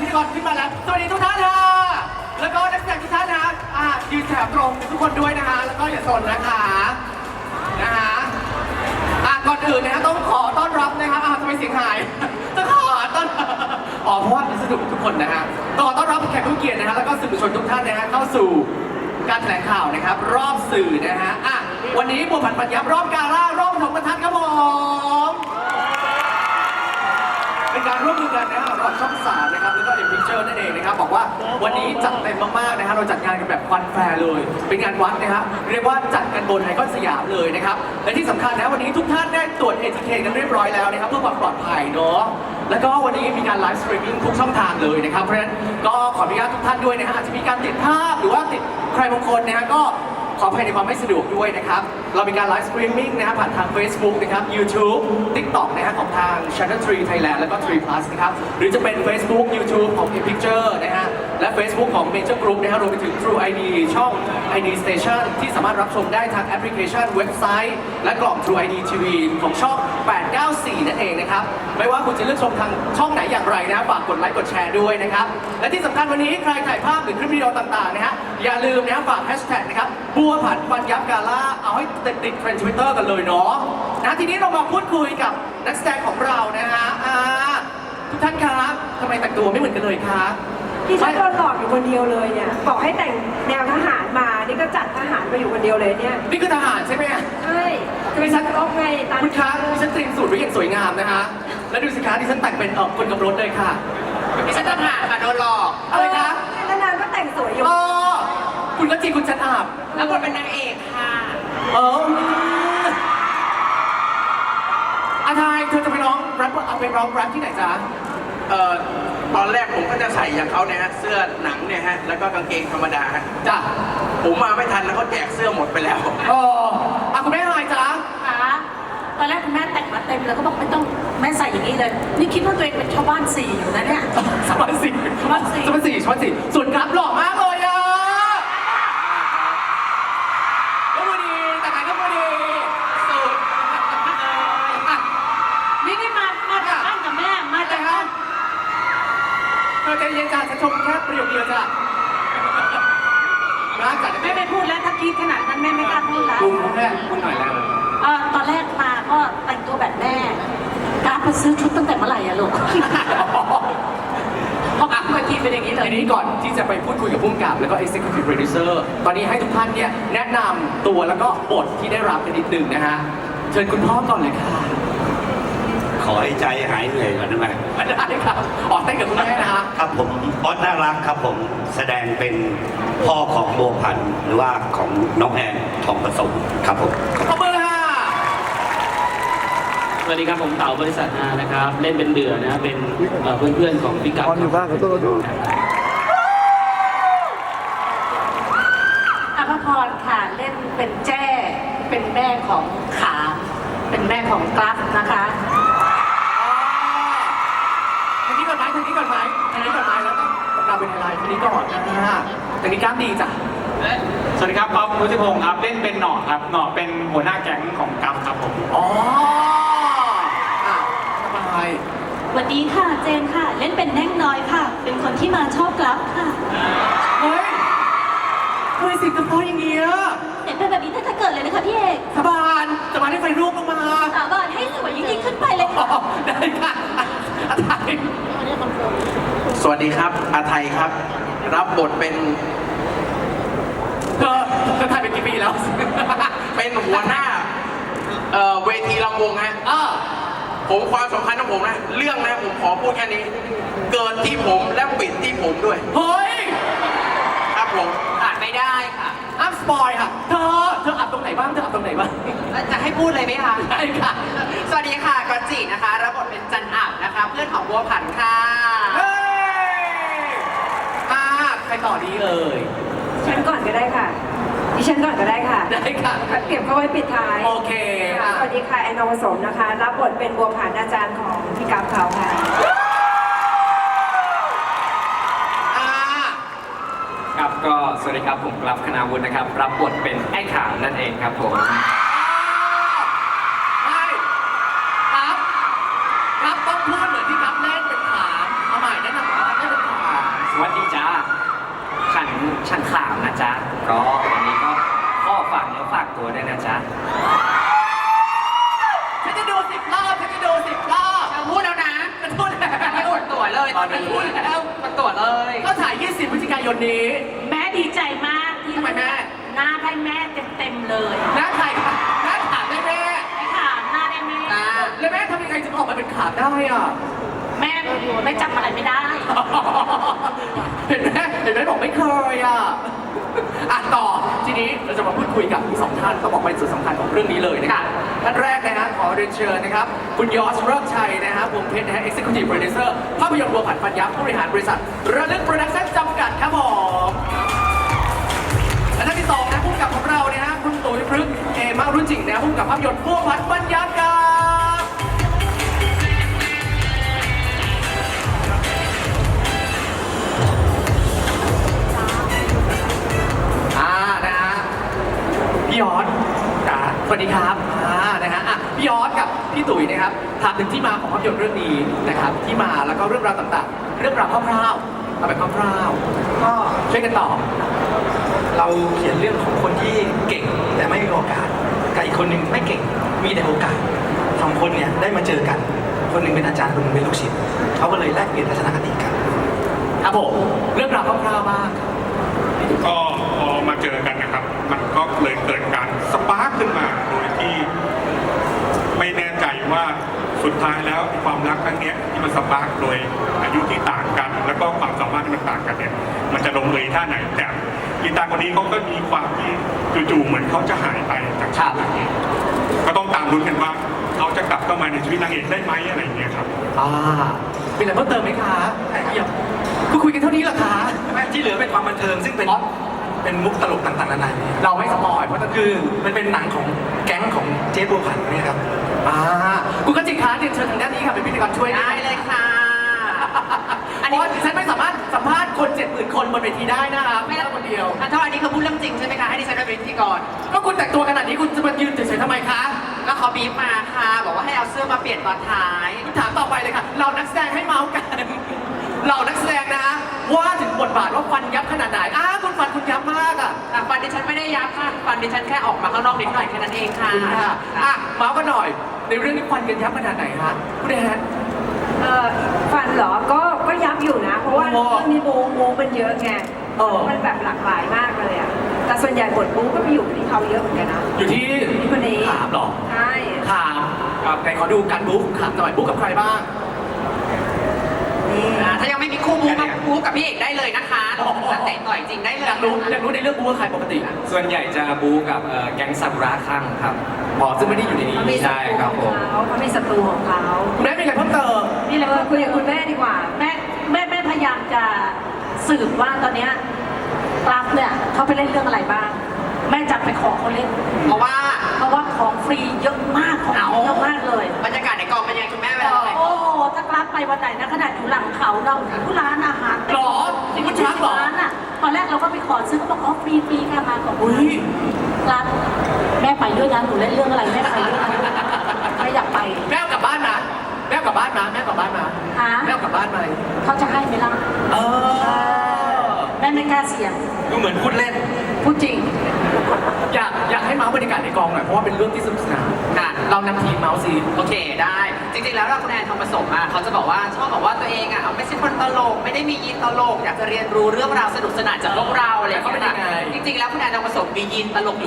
พิธีกรขึ้นมาแล้ว สวัสดีทุกท่านค่ะ แล้วก็นักแสดงทุกท่านนะอะยืนแถบตรงทุกคนด้วยนะคะ แล้วก็อย่าสนนะคะ นะคะอะก่อนอื่นนะคะต้องขอต้อนรับนะคะอะทำไมเสียงหายจะขอต้อนอ๋อเพราะว่าสนุกทุกคนนะฮะต่อต้อนรับแขกผู้เกียรตินะฮะแล้วก็สื่อมวลชนทุกท่านนะฮะเข้าสู่การแถลงข่าวนะครับ รอบสื่อนะฮะอะวันนี้บัวผันปัญญารอบการ่ารอบถมประทัดครับผมเป็นการร่วมมือกันนะ ช่องสามนะครับแล้วก็เอ็มพิเจอร์นั่นเองนะครับบอกว่าวันนี้จัดเต็มมากๆนะครับเราจัดงานกันแบบฟันแฟร์เลย เป็นงานวัดนะครับเรียกว่าจัดกันบนไอคอนสยามเลยนะครับและที่สำคัญนะวันนี้ทุกท่านได้ตรวจเอทีเคกันเรียบร้อยแล้วนะครับเพื่อความปลอดภัยเนาะแล้วก็วันนี้มีการไลฟ์สตรีมมิ่งทุกช่องทางเลยนะครับเพราะฉะนั้นก็ขออนุญาตทุกท่านด้วยนะฮะอาจจะมีการติดภาพหรือว่าติดใครบางคนนะฮะก็ ออภัยในความไม่สะดวกด้วยนะครับ เรามีการไลฟ์สตรีมมิ่งนะครับผ่านทาง Facebook นะครับ YouTube TikTok นะฮะของทาง Channel 3 Thailand แล้วก็ 3 Plus นะครับ หรือจะเป็น Facebook YouTube ของ A Picture นะฮะ และ Facebook ของ Major Group นะฮะรวมไปถึง True ID ช่อง ID Station ที่สามารถรับชมได้ทางแอปพลิเคชันเว็บไซต์ และกล่อง True ID TV ของช่อง 894 นั่นเองนะครับ ไม่ว่าคุณจะเลือกชมทางช่องไหนอย่างไรนะฝากกดไลค์กดแชร์ด้วยนะครับ และที่สำคัญวันนี้ใครถ่ายภาพหรือคลิปวิดีโอต่างๆนะฮะอย่าลืมนะฝากแฮชแท็กนะครับบัวผันฟันยับกาล่าเอาให้ติดติดเทรนด์ทวิตเตอร์กันเลยเนาะนะทีนี้เรามาพูดคุยกับนักแสดงของเรานะฮะทุกท่านครับทำไมแต่งตัวไม่เหมือนกันเลยครับ ที่ฉันโดนหลอกอยู่คนเดียวเลยเนี่ยบอกให้แต่งแนวทหารมา นี่ก็จัดทหารมาอยู่คนเดียวเลยเนี่ย นี่คือทหารใช่ไหมใช่จะเป็นนักรบไงตามคุณคะดิฉันเตรียมสูตรไว้อย่างสวยงามนะคะ และดูสิคะดิฉันแต่งเป็นเออคนกับรถเลยค่ะดิฉันทหารค่ะโดนหลอก อะไรคะเแล้วนางก็แต่งสวยอยู่ อ๋อ คุณก็จริงคุณชันอาบ แล้วบทเป็นนางเอกค่ะ เอออาทายเธอจะไปร้องแรปเอาไปร้องแรปที่ไหนจ๊ะ เอ่อ ตอนแรกผมก็จะใส่อย่างเขาเนี่ยฮะเสื้อหนังเนี่ยฮะแล้วก็กางเกงธรรมดาฮะจ้ะผมมาไม่ทันแล้วเขาแจกเสื้อหมดไปแล้ว เอออะคุณแม่ทายจ๊ะค่ะตอนแรกคุณแม่แต่งมาเต็มแล้วก็บอกไม่ต้องแม่ใส่อย่างนี้เลย นี่คิดว่าตัวเองเป็นชาวบ้านสี่อยู่นะเนี่ยสามพันสี่สามพันสี่สามพันสี่สามพันสี่ส่วนครับหล่อมากเลยอะก็พอดีแต่งงานก็พอดีสุดอะ นี่นี่มามาจากบ้านกับแม่มาจากบ้าน เธอใจเย็นจ้ะฉันชมแค่ประโยคเดียวจ้ะนะจัดแม่ไม่พูดแล้วถ้าคิดขนาดนั้นแม่ไม่กล้าพูดแล้วลุงแม่พูดหน่อยแล้วเอ่อตอนแรกมาก็แต่งตัวแบบแม่กล้าไปซื้อชุดตั้งแต่เมื่อไหร่อะลูกเพราะเมื่อกี้เป็นอย่างนี้เลยทีนี้ก่อนที่จะไปพูดคุยกับผู้กำกับแล้วก็ executive producer ตอนนี้ให้ทุกท่านเนี่ยแนะนำตัวแล้วก็บทที่ได้รับกันนิดนึงนะฮะ เชิญคุณพ่อก่อนเลยค่ะ ขอให้ใจหายเหนื่อยก่อนได้ไหมได้ครับอ๋อเต้นกับคุณแม่นะฮะครับผมออสน่ารักครับผมแสดงเป็นพ่อของโบวพันธุ์หรือว่าของน้องแอนทองผสมครับผมขอบมือค่ะสวัสดีครับผมเต๋าบริษัทอานะครับ เล่นเป็นเดือนะครับเป็นเอ่อเพื่อนๆของพี่กัปตอนอยู่บ้านขอโทษด้วยอภพรค่ะเล่นเป็นแจ้ เป็นแม่ของขามเป็นแม่ของกราฟนะคะ ทีนี้ก่อนไหมทีนี้ก่อนไหมทีนี้ก่อนไหมแล้วต้องเราเป็นไฮไลท์ทีนี้ก่อนนะฮะแต่นี้กล้ามดีจ้ะสวัสดีครับป๊อปพุทธิพงศ์ครับเล่นเป็นหน่อครับหน่อเป็นหัวหน้าแก๊งของกัมครับผมอ๋ออะสบายสวัสดีค่ะเจนค่ะ เล่นเป็นแน่งน้อยค่ะ เป็นคนที่มาชอบกลับค่ะเฮ้ยทำไมสิงคโปร์อย่างเงี้ยเห็นเป็นแบบนี้ตั้งแต่เกิดเลยนะคะพี่เอกสบานจะมาได้ไฟรูปลงมาสาบานให้สวยยิ่งๆขึ้นไปเลยอ๋ค่ะอได้ค่ะอะไร สวัสดีครับอาไทยครับ รับบทเป็นเธอเธอถ่ายเป็นกี่ปีแล้ว เป็นหัวหน้าเอ่อเวทีลำวงฮะอ่าผมความสำคัญของผมนะเรื่องนะผมขอพูดแค่นี้ เกิดที่ผมและปิดที่ผมด้วย เฮ้ยครับผมอ่านไม่ได้ค่ะอ้ามสปอยค่ะ เธอ เธออับตรงไหนบ้าง เธออับตรงไหนบ้าง จะให้พูดเลยไหมคะ ได้ค่ะ สวัสดีค่ะกอนจินะคะ รับบทเป็นจันอาบนะคะ เพื่อนของบัวผันค่ะ เฮ้ยอ่าใคร ต่อดีเอ่ยฉันก่อนก็ได้ค่ะ ดิฉันก่อนก็ได้ค่ะได้ค่ะ เก็บเข้าไว้ปิดท้ายโอเคค่ะค่ะสวัสดีค่ะแอนนองผสมนะคะ รับบทเป็นบัวผ่านอาจารย์ของพี่กัฟเขาค่ะ อ่า ครับก็สวัสดีครับผมกลับคณาวุฒินะครับ รับบทเป็นไอ้ขามนั่นเองครับผมไม่ครับ ครับต้องพูดเหมือนที่ครับเล่นเป็นขามเอาใหม่แนะนำว่าเล่นเป็นขาม สวัสดีจ้าฉันฉันขามนะจ๊ะ ก็ นี้ แม่ดีใจมากที่ทำไมแม่ หน้าได้แม่เต็มๆเลยหน้าไข่หน้าถามได้แม่ไม่ถามหน้าได้แม่อ่าแล้วแม่ทำยังไงถึงออกมาเป็นขาได้อะ แม่ไม่จำอะไรไม่ได้เห็นไหมเห็นไหมบอกไม่เคยอะอะต่อ ทีนี้เราจะมาพูดคุยกับทั้งสองท่านต้องบอกเป็นส่วนสำคัญของเรื่องนี้เลยนะครับท่านแรกนะฮะขอเรียนเชิญนะครับ คุณยอสเริกชัยนะฮะวงเพชรนะฮะ Executive Producer ภาพยนตร์บัวผันปัญญาผู้บริหารบริษัทระลึกโปรดักชั่นจำกัดครับผมและท่านที่สองนะผู้กำกับของเราเนี่ยฮะคุณตุ๋ยพฤกษ์เอมารุ่นจิงนะผู้กำกับภาพยนตร์บัวผั วัสดีครับอ่านะฮะอะพี่ยอดกับพี่ตุ๋ยนะครับถามถึงที่มาของภาพยนตร์เรื่องนี้นะครับ ที่มาแล้วก็เรื่องราวต่างๆ เรื่องราวคร่าวๆเอาแบบคร่าวๆก็ช่วยกันตอบเราเขียนเรื่องของคนที่เก่งแต่ไม่มีโอกาสกับอีกคนหนึ่งไม่เก่งมีแต่โอกาสสองคนเนี่ยได้มาเจอกัน คนหนึ่งเป็นอาจารย์คนหนึ่งเป็นลูกศิษย์เขาก็เลยแลกเปลี่ยนทัศนคติกัน ครับผมเรื่องราวคร่าวๆบ้างก็พอมาเจอกันนะครับ มันก็เลยเกิดการสปาร์คขึ้นมาโดยที่ ไม่แน่ใจ ว่าสุดท้ายแล้วความรักครั้งเนี้ยที่มันสปาร์คโดยอายุที่ต่างกัน แล้วก็ความสามารถที่มันต่างกันเนี่ยมันจะลงเอยท่าไหนแต่กีตาร์คนนี้เขาก็มีความที่จู่ๆเหมือนเขาจะหายไปจากชีวิตนางเอกก็ต้องตามลุ้นกันว่าเขาจะกลับเข้ามาในชีวิตนางเอกได้ไหมอะไรอย่างเงี้ยครับอ่าเป็นอะไรเพิ่มเติมไหมคะเยี่ยมคือคุยกันเท่านี้เหรอคะที่เหลือเป็นความบันเทิงซึ่งเป็นอ๋อเป็นมุกตลกต่างๆนานาเนี่ยเราไม่สปอยเพราะนั่นคืคืออมันเป็นหนังของแก๊งของเจ๊บัวผันเนี่ยครับ อ่าคุณกจิคะเรียนเชิญทางด้านนี้ค่ะเป็นพิธีกรช่วยได้เลยค่ะ อันนี้ดิฉันไม่สามารถสัมภาษณ์คนเจ็ดหมื่นคนบนเวทีได้นะครับไม่ได้คนเดียวอันเท่าอันนี้คือพูดเรื่องจริงใช่ไหมคะให้ดิฉันเป็นพิธีกรก็คุณแต่งตัวขนาดนี้คุณจะมายืนเฉยๆทำไมคะก็เขาบีบมาค่ะบอกว่าให้เอาเสื้อมาเปลี่ยนตอนท้ายถามต่อไปเลยค่ะเรานักแสดงให้เมาส์กัน เรานักแสดงนะว่าถึงบทบาทว่าฟันยับขนาดไหนอ้าคุณฟันคุณยับมากอะ อะฟัน ดิฉันไม่ได้ยับค่ะฟันดิฉันแค่ออกมาข้างนอกนิดหน่อยแค่นั้นเองค่ะคุณค่ะอะเมาส์กันหน่อย ในเรื่องนี้ฟันกันยับขนาดไหนฮะคุณแดน เอ่อฟันเหรอ ก็ ก็ยับอยู่นะ เพราะว่าโอ้เรื่องนี้โมโมมันเยอะไง เออ มันแบบหลากหลายมากเลยอะแต่ส่วนใหญ่บทบู๊ก็ไปอยู่ที่เขาเยอะเหมือนกันนะ อยู่ที่ที่คนนี้ ถามเหรอใช่ ถามครับไหนขอดูการบุ๊กถามหน่อยบุ๊กกับใครบ้างนี่ อะถ้ายังไม่มีคู่บู๊มาบู๊กับพี่เอกได้เลยนะคะนักเตะต่อยจริงได้เลยอยากรู้อยากรู้ในเรื่องบุ๊กว่าใครปกติอะส่วนใหญ่จะบูกับเอ่อแก๊งซากุระข้างครับอ๋อซึ่งไม่ได้อยู่ในนี้เขามีศัใช่ตรูครัขบองผม เขาเขามีศัตรูของเขาคุณแม่มีอะไรเพิ่มเติมนี่เลยคุยกับคุณแม่ดีกว่า แม่แม่แม่พยายามจะสืบว่าตอนเนี้ยกราฟเนี่ยเขาไปเล่นเรื่องอะไรบ้าง แม่จับไปขอเขาเล่น เพราะว่า เพราะว่าของฟรีเยอะมากของฟรีเยอะมากเลย บรรยากาศในกองเป็นยังไงคุณแม่เวลาไปโอ้ ถ้ากราฟไปวันไหนนะขนาดอยู่หลังเขาเราผู้ร้านอาหารหรอที่คุณช้างเหรอ ร้านอะตอนแรกเราก็ไปขอซื้อเขาบอกอ๋อฟรีฟรีค่ะมาของอุ้ยกราฟแม่ไปด้วยนะหนูเล่นเรื่องอะไรแม่ไปด้วยนะไม่อยากไปแม่เอากลับบ้านนะแม่เอากลับบ้านนะแม่เอากลับบ้านนะหาแม่เอากลับบ้านไหมเขาจะให้ไหมล่ะเออแม่ไม่กล้าเสี่ยง ดูเหมือนพูดเล่น พูดจริง อยากอยากให้เมาส์บรรยากาศในกองหน่อยเพราะว่าเป็นเรื่องที่สนุกสนานค่ะเรานำทีมเมาส์ซีโอเคได้ จริงๆ แล้วเราคุณแอนทองผสมอะเขาจะบอกว่าชอบบอกว่าตัวเองอะเอาไม่ใช่คนตลกไม่ได้มียีนตลกอยากจะเรียนรู้เรื่องราวสนุกสนานจากพวกเราอะไรอย่างเงี้ยค่ะจริงๆ แล้วคุณแอนทองผสมมียีนตลกอยู่